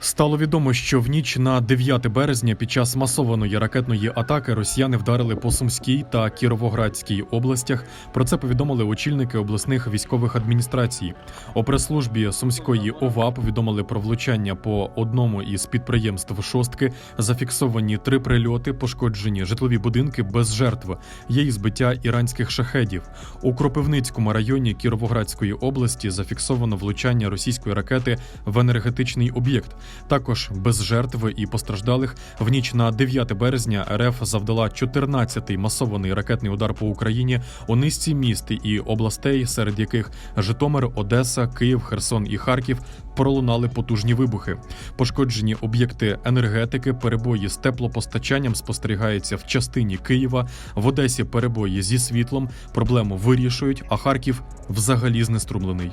Стало відомо, що в ніч на 9 березня під час масованої ракетної атаки росіяни вдарили по Сумській та Кіровоградській областях. Про це повідомили очільники обласних військових адміністрацій. У прес-службі Сумської ОВА повідомили про влучання по одному із підприємств шостки. Зафіксовані три прильоти, пошкоджені житлові будинки без жертв. Є і збиття іранських шахедів. У Кропивницькому районі Кіровоградської області зафіксовано влучання російської ракети в енергетичний об'єкт. Також без жертв і постраждалих в ніч на 9 березня РФ завдала 14-й масований ракетний удар по Україні у низці міст і областей, серед яких Житомир, Одеса, Київ, Херсон і Харків пролунали потужні вибухи. Пошкоджені об'єкти енергетики, перебої з теплопостачанням спостерігаються в частині Києва. В Одесі перебої зі світлом. Проблему вирішують, а Харків взагалі знеструмлений.